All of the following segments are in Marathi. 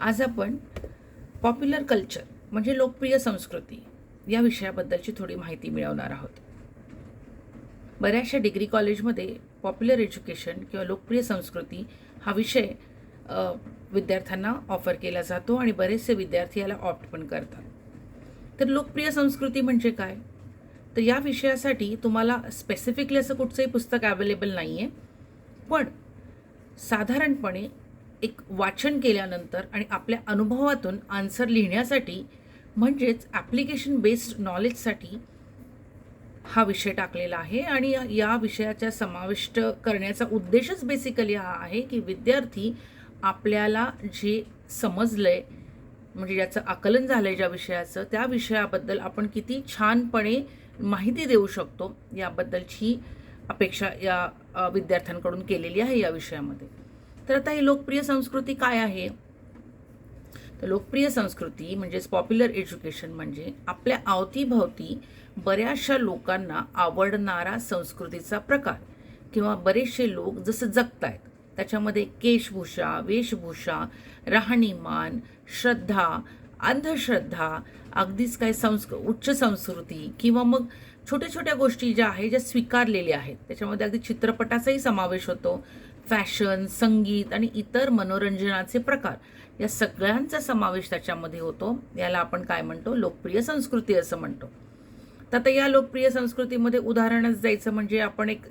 आज आपण पॉप्युलर कल्चर म्हणजे लोकप्रिय संस्कृती या विषयाबद्दलची थोडी माहिती मिळवणार आहोत. बऱ्याचशा डिग्री कॉलेजमध्ये पॉप्युलर एज्युकेशन किंवा लोकप्रिय संस्कृती हा विषय विद्यार्थ्यांना ऑफर केला जातो आणि बरेचसे विद्यार्थी याला ऑप्ट पण करतात. तर लोकप्रिय संस्कृती म्हणजे काय? तर या विषयासाठी तुम्हाला स्पेसिफिकली असं कुठचंही पुस्तक अवेलेबल नाही आहे पण साधारणपणे एक वाचन केल्यानंतर आणि आपल्या अनुभवातून आन्सर लिहिण्यासाठी म्हणजेच ॲप्लिकेशन बेस्ड नॉलेजसाठी हा विषय टाकलेला आहे आणि या- विषयाच्या समाविष्ट करण्याचा उद्देशच बेसिकली हा आहे की विद्यार्थी आपल्याला जे समजलं आहे म्हणजे ज्याचं आकलन झालं आहे ज्या विषयाचं त्या विषयाबद्दल आपण किती छानपणे माहिती देऊ शकतो याबद्दलची अपेक्षा या विद्यार्थ्यांकडून केलेली आहे या विषयामध्ये. तर आता ही लोकप्रिय संस्कृती काय आहे? तर लोकप्रिय संस्कृती म्हणजेच पॉप्युलर एज्युकेशन म्हणजे आपल्या अवतीभवती बऱ्याचशा लोकांना आवडणारा संस्कृतीचा प्रकार किंवा बरेचसे लोक जसं जगतायत. त्याच्यामध्ये केशभूषा वेशभूषा राहणीमान श्रद्धा अंधश्रद्धा अगदीच काय संस्क उच्च संस्कृती किंवा मग छोट्या छोट्या गोष्टी ज्या आहेत ज्या स्वीकारलेल्या आहेत. त्याच्यामध्ये अगदी चित्रपटाचाही समावेश होतो. फॅशन संगीत आणि इतर मनोरंजनाचे प्रकार या सगळ्यांचा समावेश त्याच्यामध्ये होतो. याला आपण काय म्हणतो? लोकप्रिय संस्कृती असं म्हणतो. तर आता या लोकप्रिय संस्कृतीमध्ये उदाहरणच द्यायचं म्हणजे आपण एक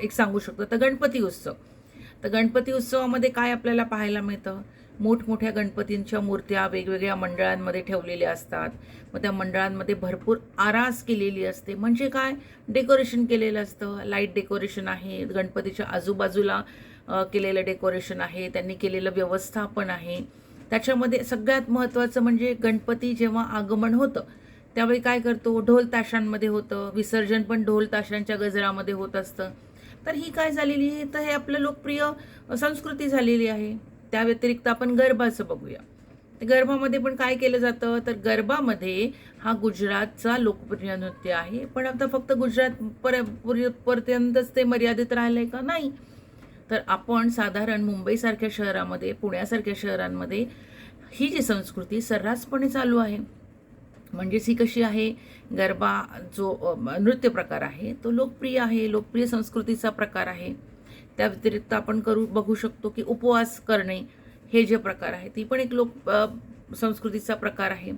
एक सांगू शकतो. तर गणपती उत्सव. तर गणपती उत्सवामध्ये काय आपल्याला पाहायला मिळतं? मोठमोठ्या गणपतींच्या मूर्त्या वेगवेगळ्या मंडळांमध्ये ठेवलेल्या असतात. मग त्या मंडळांमध्ये भरपूर आरास केलेली असते. म्हणजे काय? डेकोरेशन केलेलं असतं. लाइट डेकोरेशन आहे. गणपतीच्या आजूबाजूला केलेलं डेकोरेशन आहे. त्यांनी केलेलं व्यवस्थापन आहे. त्याच्यामध्ये सगळ्यात महत्त्वाचं म्हणजे गणपती जेव्हा आगमन होतं त्यावेळी काय करतो? ढोल ताशांमध्ये होतं. विसर्जन पण ढोल ताशांच्या गजरामध्ये होत असतं. तर ही काय झालेली आहे? तर हे आपलं लोकप्रिय संस्कृती झालेली आहे. त्या व्यतिरिक्त आपण गरबाचं बघूया. तर गरबामध्ये पण काय केलं जातं? तर गरबामध्ये हा गुजरातचा लोकप्रिय नृत्य आहे. पण आता फक्त गुजरात पर पुर- पर्यंतच ते मर्यादित राहिलं आहे का? नाही. तर आपण साधारण मुंबईसारख्या शहरामध्ये पुण्यासारख्या शहरांमध्ये ही जी संस्कृती सर्रासपणे चालू आहे. म्हणजेच ही कशी आहे? गरबा जो नृत्य प्रकार आहे तो लोकप्रिय आहे लोकप्रिय संस्कृतीचा प्रकार आहे. त्या व्यतिरिक्त आपण करू बघू शकतो की उपवास करणे हे जे प्रकार आहे ती पण एक लोक संस्कृतीचा प्रकार आहे.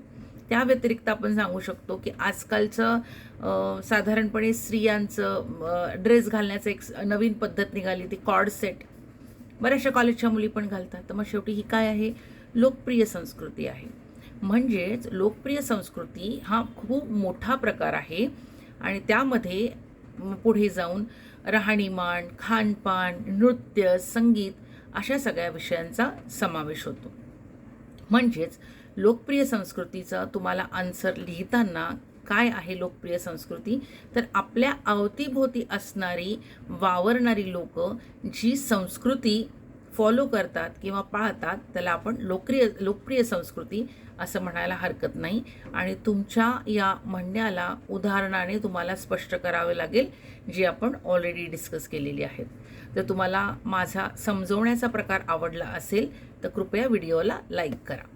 त्या व्यतिरिक्त आपण सांगू शकतो की आजकालचं साधारणपणे स्त्रियांचं ड्रेस घालण्याचं एक नवीन पद्धत निघाली ती कॉर्ड सेट. बऱ्याचशा कॉलेजच्या मुली पण घालतात. तर मग शेवटी ही काय आहे? लोकप्रिय संस्कृती आहे. म्हणजेच लोकप्रिय संस्कृती हा खूप मोठा प्रकार आहे आणि त्यामध्ये पुढे जाऊन राहणीमान खानपान नृत्य संगीत अशा सगळ्या विषयांचा समावेश होतो. म्हणजेच लोकप्रिय संस्कृतीचा तुम्हाला आन्सर लिहिताना काय आहे लोकप्रिय संस्कृती? तर आपल्या अवतीभोवती असणारी वावरणारी लोक जी संस्कृती फॉलो करतात किंवा पाळतात त्याला आपण लोकप्रिय लोकप्रिय संस्कृती असं म्हणायला हरकत नाही. आणि तुमच्या या म्हणण्याला उदाहरणाने तुम्हाला स्पष्ट करावे लागेल जी आपण ऑलरेडी डिस्कस केलेली आहेत. जर तुम्हाला माझा समजवण्याचा प्रकार आवडला असेल तर कृपया व्हिडिओला लाईक करा.